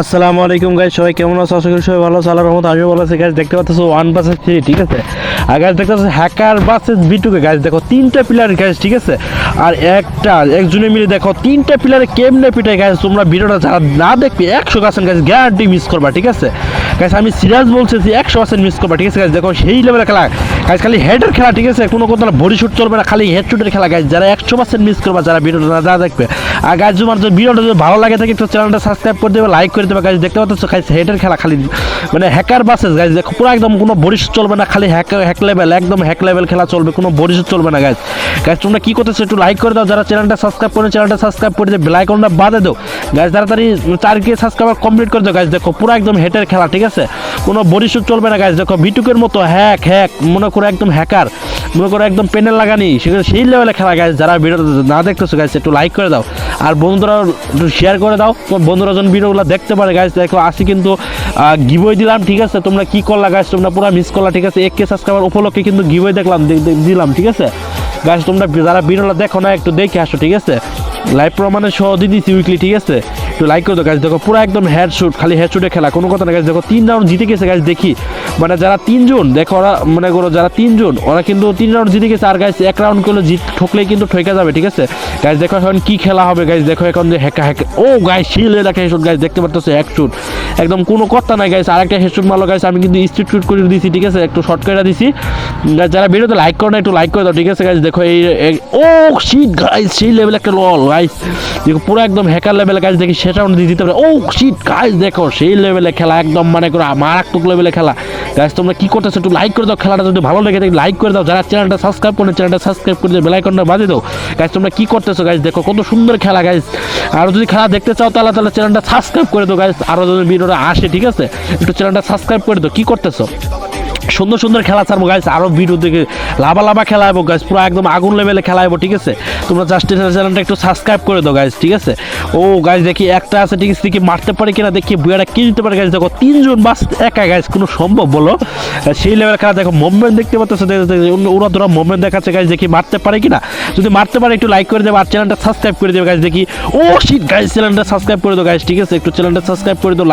আসসালামু আলাইকুম গাইজ সবাই কেমন আছো? আশা করি সবাই ভালো আছো। আল্লাহর রহমত আমিও ভালো আছি। গাইজ দেখতে পাচ্ছ ওয়ান বাসেস থ্রি ঠিক আছে? আর গাইজ দেখতে পাচ্ছ হ্যাকার বাসেস বিটুকে গাইজ দেখো, তিনটা প্লেয়ার গাইজ ঠিক আছে? আর একটা, একজনে মিলে দেখো, তিনটা প্লেয়ারে কেমনে পিটায় গাইজ তোমরা ভিডিওটা যারা না দেখবে, একশো পার্সেন্ট গাইজ গ্যারান্টি মিস করবা, ঠিক আছে? গাইজ আমি সিরিয়াস বলছি একশো পার্সেন্ট মিস করবা, ঠিক আছে গাইজ দেখো, সেই লেভেলের খেলা। গাইজ খালি হেডের খেলা, ঠিক আছে? কোনো কথা বডি শুট চলবে না, খালি হেড শুটের খেলা গাইজ যারা একশো পার্সেন্ট মিস করবা, যারা ভিডিওটা না দেখবে আর গাছ তোমার যদি ভিডিওটা যদি ভালো লাগে থাকে একটু চ্যানেলটা সাবস্ক্রাইব করে দেবে লাইক করে দেবে গাইজ দেখতে পাচ্ছ গাইজ হেটের খেলা খালি মানে হ্যাকার বাসেস গাছ দেখো, পুরো একদম কোনো বরিশ চলবে না, খালি হ্যাক হ্যাক লেভেল একদম হ্যাক লেভেল খেলা চলবে, কোনো বরিশ চলবে না গাছ গাইজ তোমরা কী করতেছো, একটু লাইক করে দাও, যারা চ্যানেলটা সাবস্ক্রাইব করে চ্যানেলটা সাবস্ক্রাইব করে দেবে বেল আইকনটা বাদে দাও। গাইজ তাড়াতাড়ি চার কে সাবস্ক্রাইবার কমপ্লিট করে দাও গাছ দেখো, পুরো একদম হেটের খেলা, ঠিক আছে? কোনো বরিশ চলবে না গাছ দেখো বিটুকের মতো হ্যাক হ্যাক মনে করো একদম হ্যাকার মনে করো একদম পেনের লাগানি সেখানে সেই লেভেলে খেলা গাইজ যারা ভিডিও না দেখতেছো গাইজ একটু লাইক করে দাও। আর বন্ধুরা একটু শেয়ার করে দাও, তোমার বন্ধুরা যখন ভিডিওগুলো দেখতে পারে গাইজ দেখো, আসি কিন্তু গিবই দিলাম, ঠিক আছে? তোমরা কি করলা গাইজ তোমরা পুরো মিস করলা, ঠিক আছে? এক কে সাবস্ক্রাইবার উপলক্ষে কিন্তু গিবই দেখলাম দিলাম, ঠিক আছে? গাইজ তোমরা যারা ভিডিওটা দেখো না, একটু দেখে আসো, ঠিক আছে? লাইভ প্রমাণে সহ দিয়ে দিচ্ছি উইকলি ঠিক আছে? একটু লাইক করে দাও গাছ দেখো, পুরো একদম হেড শুট খালি হেড শুটে খেলা, কোনো কথা না গাছ দেখো, তিন রাউন্ড জিতে গেছে গাছ দেখি। মানে যারা তিনজন, দেখো, ওরা, মনে করো, যারা তিনজন, ওরা কিন্তু তিন রাউন্ড জিতে গেছে, আর গাছ এক রাউন্ড করলে জিত ঠকলেই কিন্তু ঠকে যাবে, ঠিক আছে? গাছ দেখো এখন কি খেলা হবে গাছ দেখো এখন যে হ্যাকা হ্যাকা ও গাছ শিল এলাকা হেডশুট গাছ দেখতে পাচ্ছ এক শুট একদম কোনো কথা নাই গাছ আরেকটা হেডশুট মারলো গাছ আমি কিন্তু স্ট্রিট শুট করে দিয়েছি ঠিক আছে? একটু শর্ট করে দিছি। যারা ভিডিওতে লাইক করো না, একটু লাইক করে দাও, ঠিক আছে গাইজ দেখো, এই ও শিট গাইজ সেই লেভেল একটা লল গাইজ দেখো, পুরো একদম হ্যাকার লেভেল গাছ দেখি সেটা দিয়ে দিতে পারে। ও শিট গাইজ দেখো, সেই লেভেলে খেলা একদম মানে করে মারাত্মক লেভেলে খেলা। গাইজ তোমরা কি করতেছো? একটু লাইক করে দাও খেলাটা, যদি ভালো লেগে থাকে লাইক করে দাও। যারা চ্যানেলটা সাবস্ক্রাইব করে চ্যানেলটা সাবস্ক্রাইব করে দিয়ে বেলাইকনটা বাজে দাও। গাইজ তোমরা কি করতেছো? গাইজ দেখো, কত সুন্দর খেলা গাইজ আর যদি খেলা দেখতে চাও, তাহলে তাহলে চ্যানেলটা সাবস্ক্রাইব করে দাও গাইজ আরও যদি ভিডিওটা আসে, ঠিক আছে? একটু চ্যানেলটা সাবস্ক্রাইব করে দাও। কি করতেছো? সুন্দর সুন্দর খেলা ছাড়বো গাইস আরও ভিডিও দেখে লাভা লাভা খেলা হব গাইস পুরো একদম আগুন লেভেলে খেলা হব ঠিক আছে? তোমরা জাস্টিস চ্যানেলটা একটু সাবস্ক্রাইব করে দাও গাইস ঠিক আছে? ও গাইস দেখি একটা আছে, ঠিক আছে? দেখি মারতে পারে কিনা, দেখি বুয়াটা কি দিতে পারে গাইস দেখো, তিনজন বাস একা গাইস কোনো সম্ভব, বলো? সেই লেভেল খেলা, দেখো মুভমেন্ট দেখতে পাচ্ছ ওরা ধরা মুভমেন্ট দেখাচ্ছে গাইস দেখি মারতে পারে কিনা? যদি মারতে পারে, একটু লাইক করে দেবে, আর চ্যানেলটা সাবস্ক্রাইব করে দেবে গাইস দেখি, ও শিট গাইস চ্যানেলটা সাবস্ক্রাইব করে দাও গাইস ঠিক আছে? একটু চ্যানেলটা সাবস্ক্রাইব করে দাও